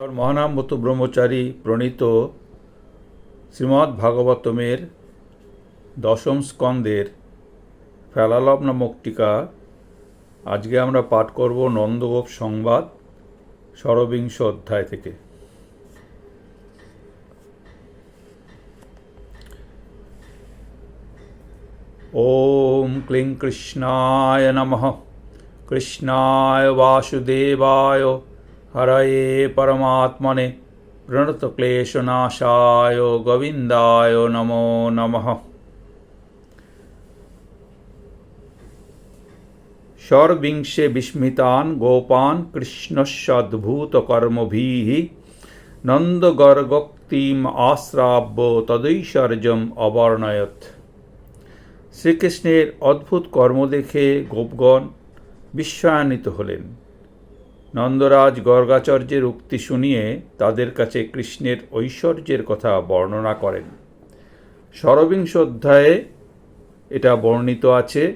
মহানামবত ব্রহ্মচারী প্রণীত শ্রীমদ্ ভাগবতমের দশম স্কন্দের ফেলালব নামক টিকা। আজকে আমরা পাঠ করব নন্দগোপ সংবাদ, ষড়বিংশ অধ্যায় থেকে। ওম ক্লিং কৃষ্ণায় নমঃ। কৃষ্ণায় বাসুদেবায় হরয়ে পরমাত্মনে প্রণতক্লেশনাশায় গোবিন্দায় নমো নমঃ ষড়বিংশে বিস্মিতান গোপান কৃষ্ণস্যদ্ভূতকর্মভিः নন্দগর্গক্তিম আশ্রাব্য তদৈশ্বর্যম অবর্ণয়ত শ্রীকৃষ্ণের অদ্ভুত কর্ম দেখে গোপগণ বিশ্বায়নিত হলেন নন্দরাজ গর্গাচার্যের উক্তি শুনিয়ে তাদের কাছে কৃষ্ণের ঐশ্বর্যের কথা বর্ণনা করেন। ষড়বিংশ অধ্যায়ে এটা বর্ণিত আছে,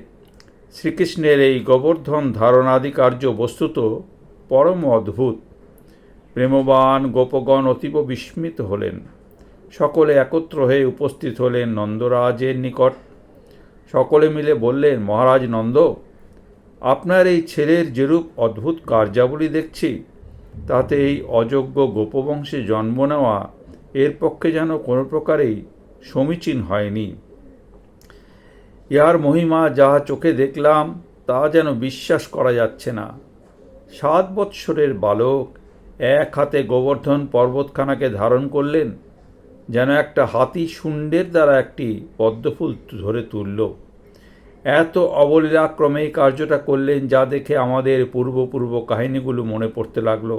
শ্রীকৃষ্ণের এই গোবর্ধন ধারণাদি কার্য বস্তুত পরম অদ্ভুত। প্রেমবান গোপগণ অতীব বিস্মিত হলেন। সকলে একত্র হয়ে উপস্থিত হলেন নন্দরাজের নিকট। সকলে মিলে বললেন, মহারাজ নন্দ আপনার এই ছেলের যেরূপ অদ্ভুত কার্যাবলী দেখছি, তাতে এই অযোগ্য গোপবংশে জন্ম নেওয়া এর পক্ষে যেন কোনো প্রকারেই সমীচীন হয়নি। ইহার মহিমা যা চোখে দেখলাম, তা যেন বিশ্বাস করা যাচ্ছে না। সাত বৎসরের বালক এক হাতে গোবর্ধন পর্বতখানাকে ধারণ করলেন, যেন একটা হাতি শুণ্ডের দ্বারা একটি পদ্মফুল ধরে তুলল। এত অবলীলাক্রমে এই কার্যটা করলেন যা দেখে আমাদের পূর্বপূর্ব কাহিনীগুলো মনে পড়তে লাগল।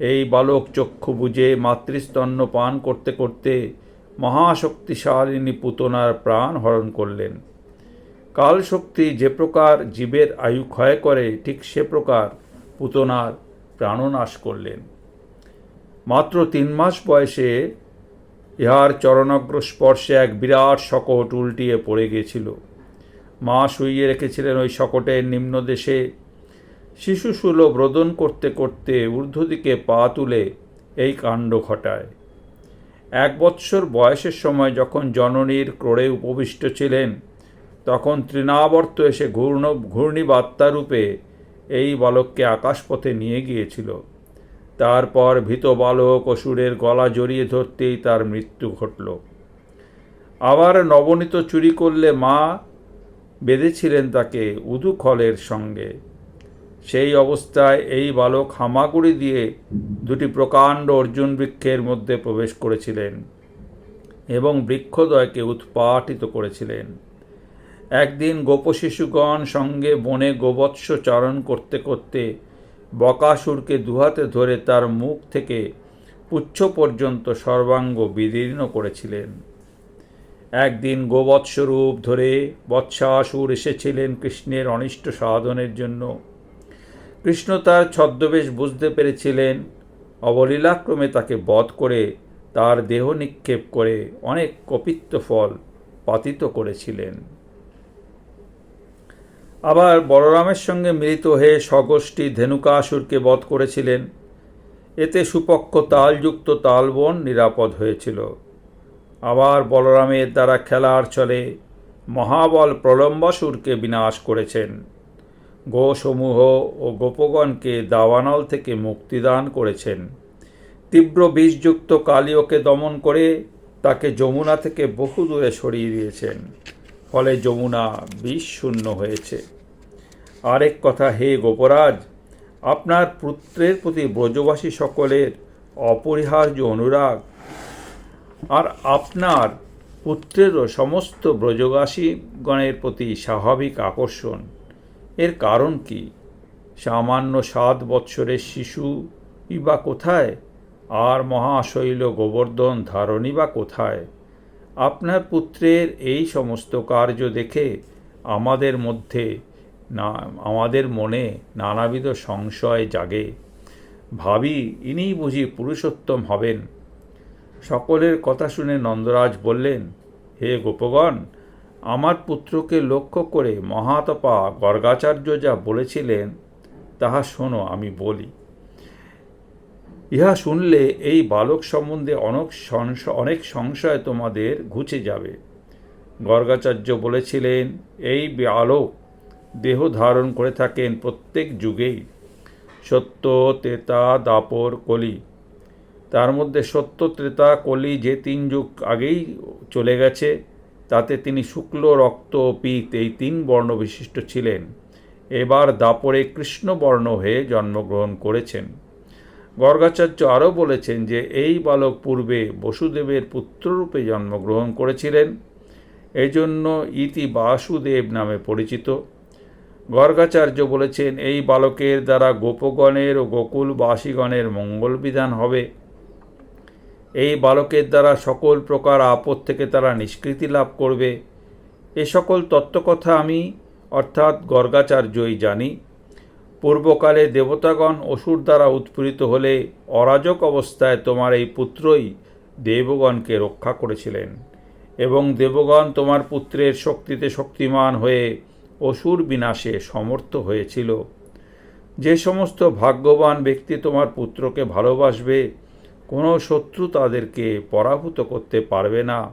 এই বালক চক্ষু বুঝে মাতৃস্তন্য পান করতে করতে মহাশক্তিশালিনী পুতনার প্রাণ হরণ করলেন। কালশক্তি যে প্রকার জীবের আয়ু ক্ষয় করে, ঠিক সে প্রকার পুতনার প্রাণনাশ করলেন। মাত্র তিন মাস বয়সে ইহার চরণাগ্র স্পর্শে এক বিরাট শকট উল্টিয়ে পড়ে গিয়েছিল মা শুইয়ে রেখেছিলেন ওই শকটের নিম্নদেশে শিশুসুল রোদন করতে করতে ঊর্ধ্বদিকে পা তুলে এই কাণ্ড ঘটায়। এক বৎসর বয়সের সময় যখন জননীর ক্রোড়ে উপবিষ্ট ছিলেন, তখন তৃণাবর্ত এসে ঘূর্ণ ঘূর্ণিবার্তারূপে এই বালককে আকাশপথে নিয়ে গিয়েছিল। তারপর ভীত বালক অসুরের গলা জড়িয়ে ধরতেই তার মৃত্যু ঘটল। আবার নবনীত চুরি করলে মা বেঁধেছিলেন তাকে উদুখলের সঙ্গে। সেই অবস্থায় এই বালক হামাগুড়ি দিয়ে দুটি প্রকাণ্ড অর্জুন বৃক্ষের মধ্যে প্রবেশ করেছিলেন এবং বৃক্ষদয়কে উৎপাটিত করেছিলেন। একদিন গোপশিশুগণ সঙ্গে বনে গোবৎস চারণ করতে করতে বকাসুরকে দুহাতে ধরে তার মুখ থেকে পুচ্ছ পর্যন্ত সর্বাঙ্গ বিদীর্ণ করেছিলেন। একদিন গোবৎসরূপ ধরে বৎসাসুর এসেছিলেন কৃষ্ণের অনিষ্ট সাধনের জন্য। কৃষ্ণ তার ছদ্মবেশ বুঝতে পেরেছিলেন, অবলীলাক্রমে তাকে বধ করে তার দেহ নিক্ষেপ করে অনেক কপিত্ত ফল পাতিত করেছিলেন। আবার বলরামের সঙ্গে মিলিত হয়ে স্বগোষ্ঠী ধেনুকাসুরকে বধ করেছিলেন। এতে সুপক্ষ তালযুক্ত তালবন নিরাপদ হয়েছিল। আবার বলরামের দ্বারা খেলার চলে মহাবল প্রলম্বাসুরকে বিনাশ করেছেন। গোসমূহ ও গোপগণকে দাবানল থেকে মুক্তিদান করেছেন। তীব্র বিষযুক্ত কালীয়কে দমন করে তাকে যমুনা থেকে বহু দূরে সরিয়ে দিয়েছেন। ফলে যমুনা বিষ শূন্য হয়েছে। আরেক কথা, হে গোপরাজ, আপনার পুত্রের প্রতি ব্রজবাসী সকলের অপরিহার্য অনুরাগ আর আপনার পুত্রেরও সমস্ত ব্রজবাসীগণের প্রতি স্বাভাবিক আকর্ষণ। এর কারণ কি? সামান্য সাত বৎসরের শিশু বা কোথায়? আর মহাশৈল গোবর্ধন ধারণী বা কোথায়? আপনার পুত্রের এই সমস্ত কার্য দেখে আমাদের মধ্যে না, আমাদের মনে নানাবিধ সংশয় জাগে। ভাবি, ইনিই বুঝি পুরুষোত্তম হবেন। সকলের কথা শুনে নন্দরাজ বললেন, হে গোপগণ, আমার পুত্রকে লক্ষ্য করে মহাতপা গর্গাচার্য যা বলেছিলেন, তাহা শোনো, আমি বলি। ইহা শুনলে এই বালক সম্বন্ধে অনেক অনেক সংশয় তোমাদের ঘুচে যাবে। গর্গাচার্য বলেছিলেন, এই বালক দেহ ধারণ করে থাকেন প্রত্যেক যুগেই। সত্য, তেতা, দাপর, কলি তার মধ্যে সত্য ত্রেতা কলি যে তিন যুগ আগেই চলে গেছে, তাতে তিনি শুক্ল রক্ত পিত এই তিন বর্ণ বিশিষ্ট ছিলেন। এবার দাপরে কৃষ্ণবর্ণ হয়ে জন্মগ্রহণ করেছেন। গর্গাচার্য আরও বলেছেন যে, এই বালক পূর্বে বসুদেবের পুত্ররূপে জন্মগ্রহণ করেছিলেন। এই জন্য ইতি বাসুদেব নামে পরিচিত। গর্গাচার্য বলেছেন, এই বালকের দ্বারা গোপগণের ও গোকুলবাসীগণের মঙ্গল বিধান হবে। এই বালকের দ্বারা সকল প্রকার আপদ থেকে তারা নিষ্কৃতি লাভ করবে। এ সকল তত্ত্বকথা আমি, অর্থাৎ গর্গাচার্যই জানি। পূর্বকালে দেবতাগণ অসুর দ্বারা উৎপীড়িত হলে অরাজক অবস্থায় তোমার এই পুত্রই দেবগণকে রক্ষা করেছিলেন এবং দেবগণ তোমার পুত্রের শক্তিতে শক্তিমান হয়ে অসুর বিনাশে সমর্থ হয়েছিল। যে সমস্ত ভাগ্যবান ব্যক্তি তোমার পুত্রকে ভালোবাসবে কোনো শত্রু তাদেরকে পরাভূত করতে পারবে না।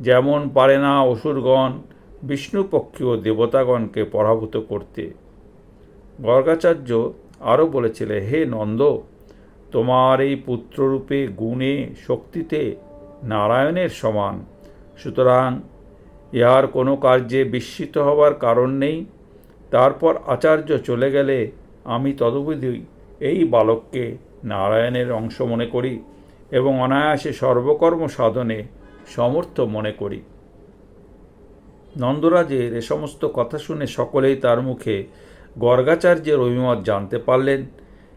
যেমন পারে না অসুরগণ, বিষ্ণুপক্ষীয় দেবতাগণকে পরাভূত করতে। গর্গাচার্য আরও বলেছিলেন, হে নন্দ, তোমার এই পুত্ররূপে গুণে, শক্তিতে নারায়ণের সমান। সুতরাং ইহার কোনো কার্যে বিস্মিত হবার কারণ নেই। তারপর আচার্য চলে গেলে আমি তদবিধি এই বালককে নারায়ণের অংশ মনে করি এবং অনায়াসে সর্বকর্ম সাধনে সমর্থ মনে করি। নন্দরাজের এ সমস্ত কথা শুনে সকলেই তার মুখে গর্গাচার্যের অভিমত জানতে পারলেন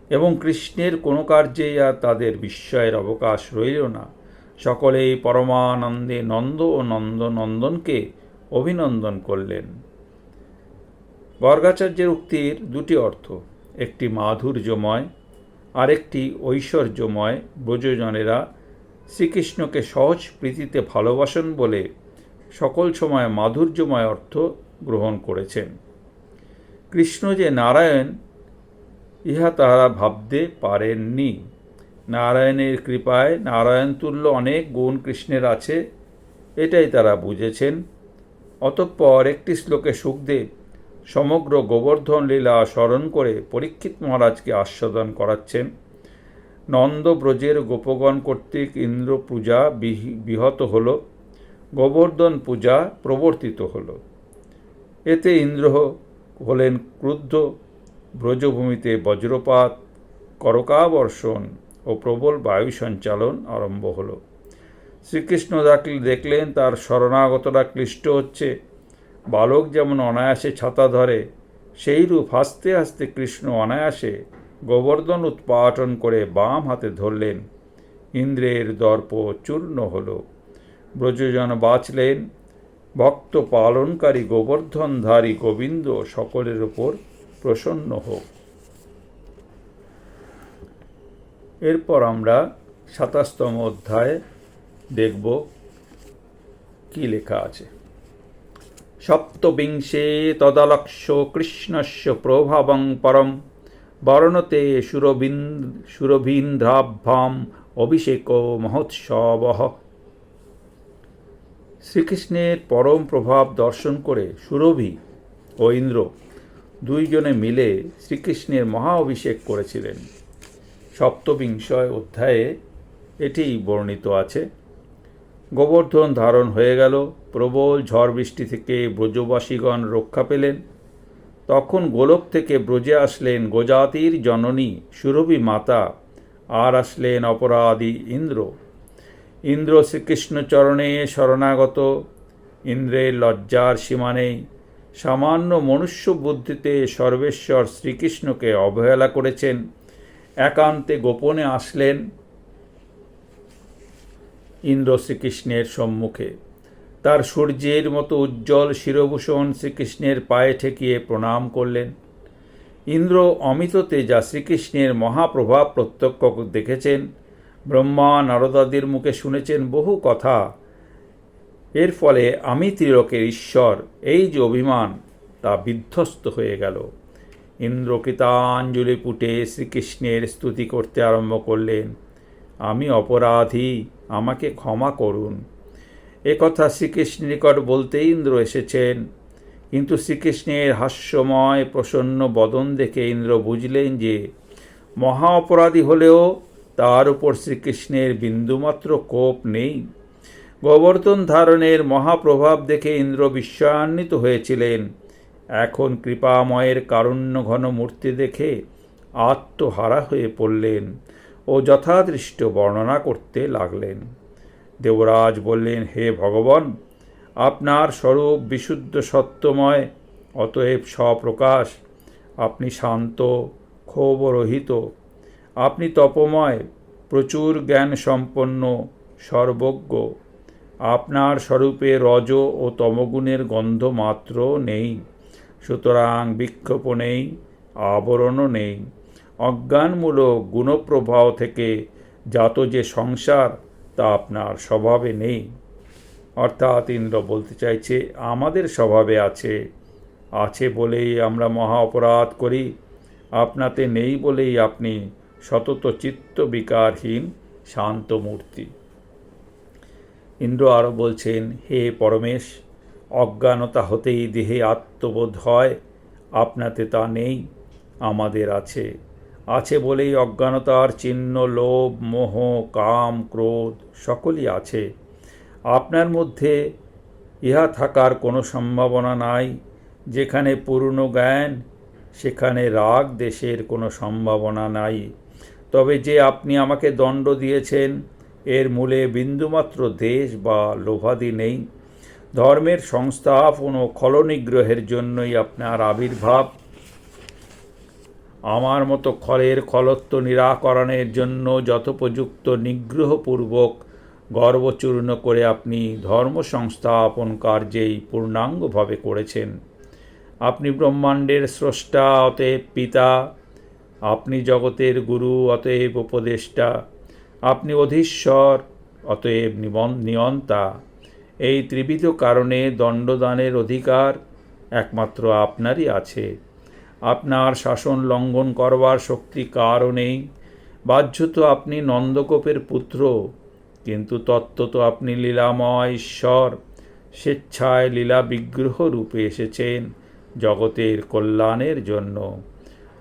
এবং কৃষ্ণের কোনো কার্যেই আর তাদের বিস্ময়ের অবকাশ রইল না। সকলেই পরমানন্দে নন্দ ও নন্দ নন্দনকে অভিনন্দন করলেন। গর্গাচার্যের উক্তির দুটি অর্থ, একটি মাধুর্যময় আরেকটি ঐশ্বর্যময় ব্রজজনেরা শ্রীকৃষ্ণকে সহজ প্রীতিতে ভালোবাসেন বলে সকল সময় মাধুর্যময় অর্থ গ্রহণ করেছেন। কৃষ্ণ যে নারায়ণ, ইহা তাহারা ভাবতে পারেননি। নারায়ণের কৃপায় নারায়ণ তুল্য অনেক গুণ কৃষ্ণের আছে, এটাই তারা বুঝেছেন। অতঃপর একটি শ্লোকে সুখদেব সমগ্র গোবর্ধন লীলা স্মরণ করে পরীক্ষিত মহারাজকে আস্বাদন করাচ্ছেন। নন্দ ব্রজের গোপগণ কর্তৃক ইন্দ্র পূজা বিহি- বিহত হল। গোবর্ধন পূজা প্রবর্তিত হল। এতে ইন্দ্র হলেন ক্রুদ্ধ। ব্রজভূমিতে বজ্রপাত, করকাবর্ষণ ও প্রবল বায়ু সঞ্চালন আরম্ভ হল। শ্রীকৃষ্ণ দেখ- দেখলেন তার শরণাগতরা ক্লিষ্ট হচ্ছে। বালক যেমন অনায়াসে ছাতা ধরে, সেইরূপ হাসতে হাসতে কৃষ্ণ অনায়াসে গোবর্ধন উৎপাটন করে বাম হাতে ধরলেন। ইন্দ্রের দর্প চূর্ণ হল। ব্রজজন বাঁচলেন। ভক্ত পালনকারী গোবর্ধনধারী গোবিন্দ সকলের ওপর প্রসন্ন হোক। এরপর আমরা সাতাশতম অধ্যায়ে দেখব কি লেখা আছে। সপ্তবিংশে তদালক্ষ কৃষ্ণস্য প্রভাবং পরম। বর্ণতে সুরবিন সুরবীন্দ্রাভ্যাম অভিষেক মহোৎসব। শ্রীকৃষ্ণের পরম প্রভাব দর্শন করে সুরভি ও ইন্দ্র দুইজনে মিলে শ্রীকৃষ্ণের মহা অভিষেক করেছিলেন। সপ্তবিংশয় অধ্যায়ে এটি বর্ণিত আছে। গোবর্ধন ধারণ হয়ে গেল, প্রবল ঝড় বৃষ্টি থেকে ব্রজবাসীগণ রক্ষা পেলেন। তখন গোলক থেকে ব্রজে আসলেন গোজাতির জননী সুরভি মাতা, আর আসলেন অপরাধী ইন্দ্র। ইন্দ্র শ্রীকৃষ্ণচরণে শরণাগত, ইন্দ্রের লজ্জার সীমা নেই সামান্য মনুষ্য বুদ্ধিতে সর্বেশ্বর শ্রীকৃষ্ণকে অবহেলা করেছেন। একান্তে গোপনে আসলেন ইন্দ্র শ্রীকৃষ্ণের সম্মুখে। তার সূর্যের মতো উজ্জ্বল শিরভূষণ শ্রীকৃষ্ণের পায়ে ঠেকিয়ে প্রণাম করলেন। ইন্দ্র অমিত তেজা শ্রীকৃষ্ণের মহাপ্রভাব প্রত্যক্ষ দেখেছেন, ব্রহ্মা নারদাদির মুখে শুনেছেন বহু কথা। এর ফলে আমি ত্রিলোকের ঈশ্বর, এই যে অভিমান, তা বিধ্বস্ত হয়ে গেল। ইন্দ্র কৃতাঞ্জলি পুটে শ্রীকৃষ্ণের স্তুতি করতে আরম্ভ করলেন। আমি অপরাধী আমাকে ক্ষমা করুন। একথা শ্রীকৃষ্ণের নিকট বলতে ইন্দ্র এসেছেন। কিন্তু শ্রীকৃষ্ণের হাস্যময়, প্রসন্ন বদন দেখে ইন্দ্র বুঝলেন যে, মহা অপরাধী হলেও তার উপর শ্রীকৃষ্ণের বিন্দুমাত্র কোপ নেই। গোবর্ধন ধারণের মহাপ্রভাব দেখে ইন্দ্র বিশ্বান্বিত হয়েছিলেন। এখন কৃপাময়ের কারুণ্য ঘন মূর্তি দেখে আত্মহারা হয়ে পড়লেন। ও যথাদৃষ্ট বর্ণনা করতে লাগলেন। দেবরাজ বললেন, হে ভগবান, আপনার স্বরূপ বিশুদ্ধ সত্যময়, অতএব স্বপ্রকাশ। আপনি শান্ত, ক্ষোভরহিত। আপনি তপময়, প্রচুর জ্ঞান সম্পন্ন সর্বজ্ঞ। আপনার স্বরূপে রজ ও তমগুণের গন্ধ মাত্র নেই। সুতরাং বিক্ষোভ নেই, আবরণও নেই। অজ্ঞানমূলক গুণপ্রবাহ থেকে জাত যে সংসার, তা আপনার স্বভাবে নেই। অর্থাৎ ইন্দ্র বলতে চাইছে, আমাদের স্বভাবে আছে। আছে বলেই আমরা মহা অপরাধ করি। আপনাতে নেই বলেই আপনি সতত চিত্ত বিকারহীন শান্ত মূর্তি। ইন্দ্র আরও বলছেন, হে পরমেশ, অজ্ঞানতা হতেই দেহে আত্মবোধ হয়, আপনাতে তা নেই, আমাদের আছে। আছে বলেই অজ্ঞানতার চিহ্ন, লোভ, মোহ, কাম, ক্রোধ সকলই আছে। আপনার মধ্যে ইহা থাকার কোনো সম্ভাবনা নাই। যেখানে পূর্ণ জ্ঞান, সেখানে রাগ দেশের কোনো সম্ভাবনা নাই। তবে যে আপনি আমাকে দণ্ড দিয়েছেন, এর মূলে বিন্দুমাত্র দেশ বা লোভাদি নেই। ধর্মের সংস্থাপন ও খলনিগ্রহের জন্যই আপনার আবির্ভাব। আমার মতো খলের খলত্ব নিরাকরণের জন্য যথোপযুক্ত নিগ্রহপূর্বক গর্বচূর্ণ করে আপনি ধর্ম সংস্থাপন কার্যেই পূর্ণাঙ্গভাবে করেছেন। আপনি ব্রহ্মাণ্ডের স্রষ্টা, অতএব পিতা। আপনি জগতের গুরু, অতএব উপদেষ্টা। আপনি অধীশ্বর, অতএব নিয়ন্তা। এই ত্রিবিধ কারণে দণ্ডদানের অধিকার একমাত্র আপনারই আছে। আপনার শাসন লঙ্ঘন করবার শক্তি কারও নেই। বাহ্যত আপনি নন্দকোপের পুত্র, কিন্তু তত্ত্বত আপনি লীলাময় ঈশ্বর। স্বেচ্ছায় লীলা বিগ্রহ রূপে এসেছেন জগতের কল্যাণের জন্য।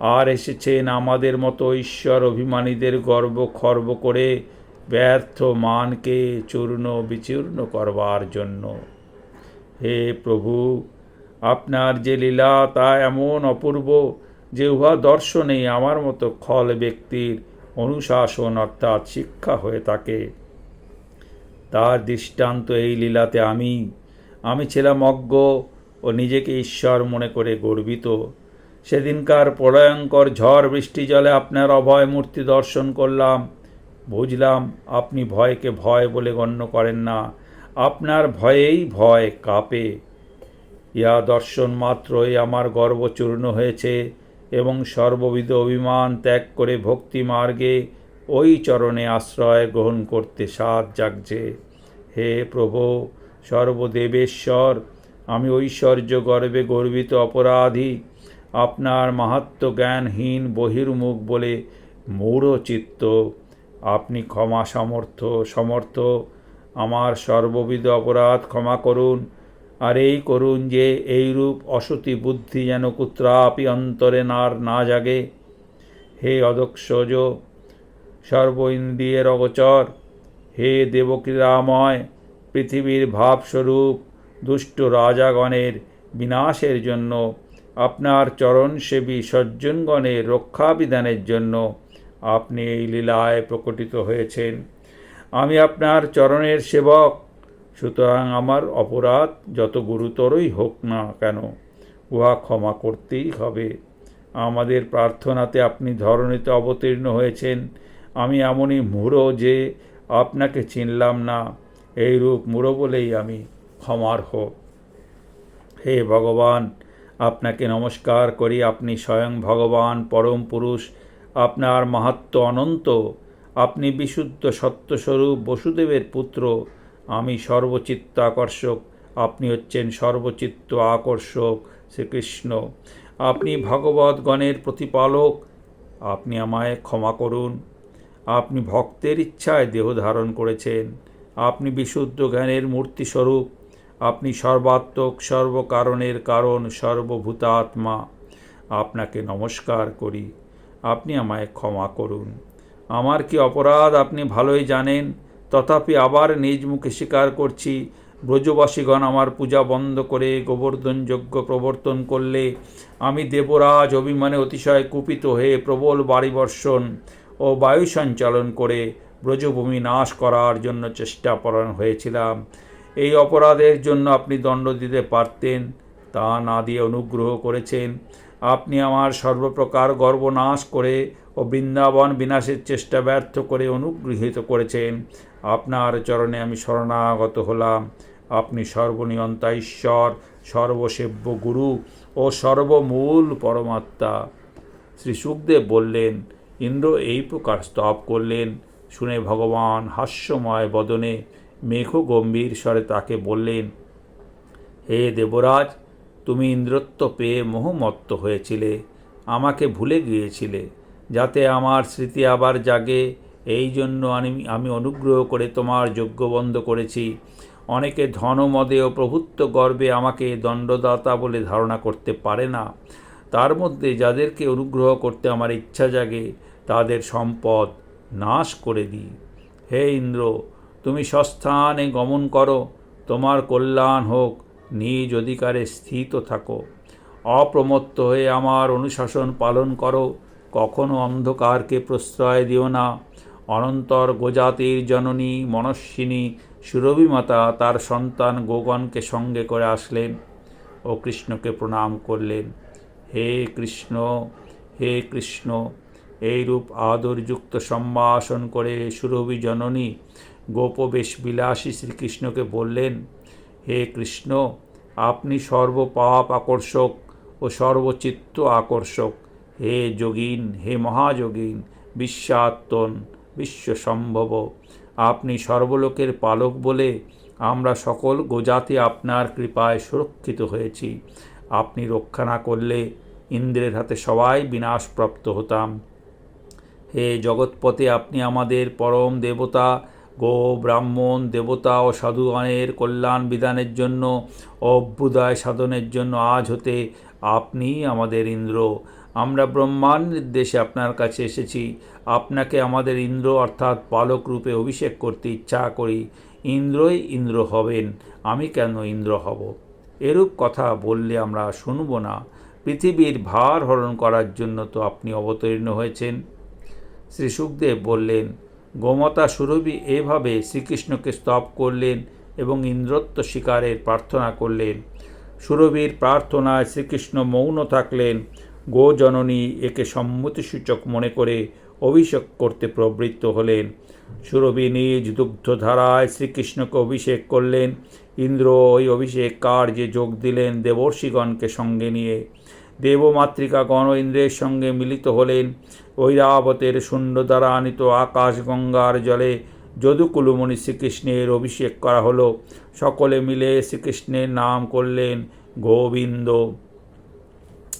আর এসেছেন আমাদের মতো ঈশ্বর অভিমানীদের গর্ব খর্ব করে ব্যর্থ মানকে চূর্ণ বিচূর্ণ করবার জন্য। হে প্রভু আপনার যে লীলা তা এমন অপূর্ব যে উহা দর্শনেই আমার মতো খল ব্যক্তির অনুশাসন অর্থাৎ শিক্ষা হয়ে থাকে। তার দৃষ্টান্ত এই লীলাতে আমি আমি ছিলাম অজ্ঞ ও নিজেকে ঈশ্বর মনে করে গর্বিত। সেদিনকার প্রলয়ঙ্কর ঝড় বৃষ্টি জলে আপনার অভয় মূর্তি দর্শন করলাম। বুঝলাম আপনি ভয়কে ভয় বলে গণ্য করেন না। আপনার ভয়েই ভয় কাঁপে। ইয়া দর্শন মাত্রই আমার গর্ব চূর্ণ হয়েছে এবং সর্ববিধ অভিমান ত্যাগ করে ভক্তি মার্গে ওই চরণে আশ্রয় গ্রহণ করতে সাত জাগছে। হে প্রভু, সর্বদেবেশ্বর, আমি ঐশ্বর্য গর্বে গর্বিত অপরাধী। আপনার মাহাত্ম জ্ঞানহীন বহির্মুখ বলে মূঢ় চিত্ত। আপনি ক্ষমা সমর্থ সমর্থ। আমার সর্ববিধ অপরাধ ক্ষমা করুন। আর এই করুন যে এইরূপ অসতি বুদ্ধি যেন কুত্রাপি অন্তরে নার না জাগে। হে অদক্ষজ সর্ব ইন্দ্রিয়ের অগচর, হে দেবকীরাময় পৃথিবীর ভাবস্বরূপ, দুষ্ট রাজাগণের বিনাশের জন্য, আপনার চরণসেবী সজ্জনগণের রক্ষাবিধানের জন্য আপনি এই লীলায় প্রকটিত হয়েছেন। আমি আপনার চরণের সেবক সুতরাং আমার অপরাধ যত গুরুতরই হোক না কেন, উহা ক্ষমা করতেই হবে। আমাদের প্রার্থনাতে আপনি ধরণীতে অবতীর্ণ হয়েছেন। আমি এমনই মূঢ় যে আপনাকে চিনলাম না। এই রূপ মূঢ় বলেই আমি ক্ষমার হোক হে ভগবান, আপনাকে নমস্কার করি। আপনি স্বয়ং ভগবান, পরম পুরুষ। আপনার মাহাত্ম অনন্ত। আপনি বিশুদ্ধ সত্যস্বরূপ বসুদেবের পুত্র। আমি সর্বচিত্ত আকর্ষক আপনি হচ্ছেন সর্বচিত্ত আকর্ষক, শ্রীকৃষ্ণ। আপনি ভগবৎগণের প্রতিপালক, আপনি আমায় ক্ষমা করুন। আপনি ভক্তের ইচ্ছায় দেহ ধারণ করেছেন। আপনি বিশুদ্ধ জ্ঞানের মূর্তিস্বরূপ। আপনি সর্বাত্মক, সর্বকারণের কারণ, সর্বভূতাত্মা। আপনাকে নমস্কার করি। আপনি আমায় ক্ষমা করুন। আমার কি অপরাধ আপনি ভালোই জানেন? তথাপি আবার নিজ মুখে স্বীকার করছি, ব্রজবাসীগণ আমার পূজা বন্ধ করে গোবর্ধন যজ্ঞ প্রবর্তন করলে আমি দেবরাজ অভিমানে অতিশয় কুপিত হয়ে প্রবল বাড়িবর্ষণ ও বায়ু সঞ্চালন করে ব্রজভূমি নাশ করার জন্য চেষ্টা চেষ্টাপরণ হয়েছিলাম। এই অপরাধের জন্য আপনি দণ্ড দিতে পারতেন, তা না দিয়ে অনুগ্রহ করেছেন। আপনি আমার সর্বপ্রকার গর্ব নাশ করে ও বৃন্দাবন বিনাশের চেষ্টা ব্যর্থ করে অনুগৃহীত করেছেন। আপনার চরণে আমি শরণাগত হলাম। আপনি সর্বনিয়ন্তা ঈশ্বর, সর্বসেব্য গুরু ও সর্বমূল পরমাত্মা। শ্রী সুখদেব বললেন, ইন্দ্র এই প্রকার স্তব করলেন। শুনে ভগবান হাস্যময় বদনে মেঘ গম্ভীর স্বরে তাকে বললেন, হে দেবরাজ, তুমি ইন্দ্রত্ব পেয়ে মোহমত্ত হয়েছিলে। আমাকে ভুলে গিয়েছিলে, যাতে আমার স্মৃতি আবার জাগে এই জন্য আমি আমি অনুগ্রহ করে তোমার যজ্ঞ বন্ধ করেছি। অনেকে ধনমদে ও প্রভুত্ব গর্বে আমাকে দণ্ডদাতা বলে ধারণা করতে পারে না। তার মধ্যে যাদেরকে অনুগ্রহ করতে আমার ইচ্ছা জাগে, তাদের সম্পদ নাশ করে দিই। হে ইন্দ্র, তুমি সস্থানে গমন করো। তোমার কল্যাণ হোক, নিজ অধিকারে স্থিত থাকো। অপ্রমত্ত হয়ে আমার অনুশাসন পালন করো। কখনো অন্ধকারকে প্রশ্রয় দিও না। অনন্তর গোজাতির জননী মনস্বিনী সুরভি মাতা তার সন্তান গোগনকে সঙ্গে করে আসলেন ও কৃষ্ণকে প্রণাম করলেন। হে কৃষ্ণ হে কৃষ্ণ, এইরূপ আদরযুক্ত সম্ভাষণ করে সুরভি জননী গোপবেশ বিলাসী শ্রীকৃষ্ণকে বললেন, হে কৃষ্ণ, আপনি সর্বপাপ আকর্ষক ও সর্বচিত্ত আকর্ষক। হে যোগীন, হে মহাযোগীন, বিশ্বাত্তন বিশ্বসম্ভব। আপনি সর্বলোকের পালক বলে আমরা সকল গোজাতি আপনার কৃপায় সুরক্ষিত হয়েছি। আপনি রক্ষা না করলে ইন্দ্রের হাতে সবাই বিনাশপ্রাপ্ত হতাম। হে জগৎপথে আপনি আমাদের পরম দেবতা, গো ব্রাহ্মণ, দেবতা ও সাধুগণের কল্যাণ বিধানের জন্য, অভ্যুদয় সাধনের জন্য আজ হতে আপনি আমাদের ইন্দ্র। আমরা ব্রহ্মার নির্দেশে আপনার কাছে এসেছি। আপনাকে আমাদের ইন্দ্র অর্থাৎ পালক রূপে অভিষেক করতে ইচ্ছা করি। ইন্দ্রই ইন্দ্র হবেন, আমি কেন ইন্দ্র হব? এরূপ কথা বললে আমরা শুনব না। পৃথিবীর ভার হরণ করার জন্য তো আপনি অবতীর্ণ হয়েছেন। শ্রী সুখদেব বললেন, গোমতা সুরভি এভাবে শ্রীকৃষ্ণকে স্তব করলেন এবং ইন্দ্রত্ব শিকারের প্রার্থনা করলেন। সুরভীর প্রার্থনায় শ্রীকৃষ্ণ মৌন থাকলেন। গোজননী একে সম্মতিসূচক মনে করে অভিষেক করতে প্রবৃত্ত হলেন। সুরভি নিজ দুগ্ধধারায় শ্রীকৃষ্ণকে অভিষেক করলেন। ইন্দ্র ওই অভিষেক কার্যে যোগ দিলেন দেবর্ষিগণকে সঙ্গে নিয়ে। দেবমাতৃকাগণ ইন্দ্রের সঙ্গে মিলিত হলেন। ঐরাবতের শূন্য দ্বারা আনিত আকাশ গঙ্গার জলে যদুকুলুমণি শ্রীকৃষ্ণের অভিষেক করা হলো। সকলে মিলে শ্রীকৃষ্ণের নাম করলেন গোবিন্দ।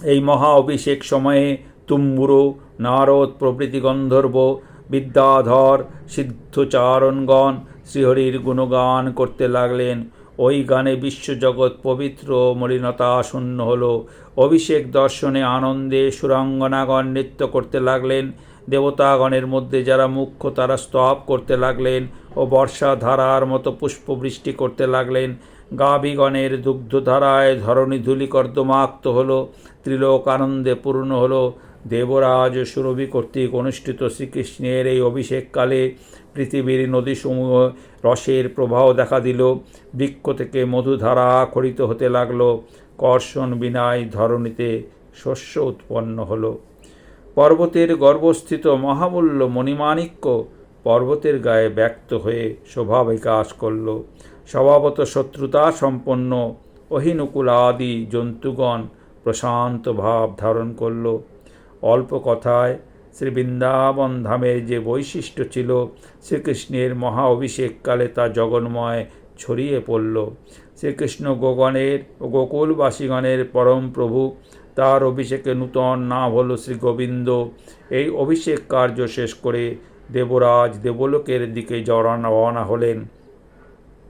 এই মহা অভিষেক সময়ে তুম্বুরু, নারদ, প্রভৃতি গন্ধর্ব, বিদ্যাধর, সিদ্ধচারণগণ, শ্রীহরির গুণগান করতে লাগলেন। ওই গানে বিশ্বজগৎ পবিত্র, মলিনতা শূন্য হল। অভিষেক দর্শনে আনন্দে সুরাঙ্গনাগণ নৃত্য করতে লাগলেন। দেবতাগণের মধ্যে যারা মুখ্য, তারা স্তব করতে লাগলেন ও বর্ষা ধারার মতো পুষ্পবৃষ্টি করতে লাগলেন। গাভীগণের দুগ্ধধারায় ধরণী ধুলি কর্দমাক্ত হল। ত্রিলোক আনন্দে পূর্ণ হল। দেবরাজ সুরভি কর্তৃক অনুষ্ঠিত শ্রীকৃষ্ণের এই অভিষেককালে পৃথিবীর নদীসমূহ রসের প্রবাহ দেখা দিল। বৃক্ষ থেকে মধুধারা খরিত হতে লাগল। কর্ষণ বিনায় ধরণীতে শস্য উৎপন্ন হল। পর্বতের গর্ভস্থিত মহামূল্য মণিমাণিক্য পর্বতের গায়ে ব্যক্ত হয়ে শোভা বিকাশ করল। স্বভাবত শত্রুতা সম্পন্ন অহিনুকুল আদি জন্তুগণ প্রশান্ত ভাব ধারণ করল। অল্প কথায় শ্রী বৃন্দাবন ধামের যে বৈশিষ্ট্য ছিল, শ্রীকৃষ্ণের মহা অভিষেককালে তা জগন্ময় ছড়িয়ে পড়ল। শ্রীকৃষ্ণ গোগণের ও গোকুলবাসীগণের পরম প্রভু, তার অভিষেকে নূতন নাম হল শ্রী গোবিন্দ। এই অভিষেক কার্য শেষ করে দেবরাজ দেবলোকের দিকে জড়ানো রওনা হলেন।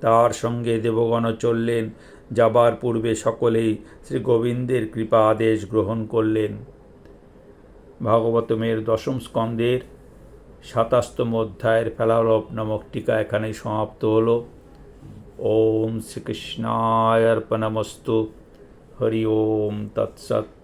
তার সঙ্গে দেবগণও চললেন। যাবার পূর্বে সকলেই শ্রী গোবিন্দের কৃপা আদেশ গ্রহণ করলেন। ভাগবতমের দশম স্কন্ধের সাতাশতম অধ্যায়ের ফেলারব নামক টিকা এখানেই সমাপ্ত হল। ওম শ্রীকৃষ্ণায় অর্পণমস্তু হরি ওম তৎসৎ।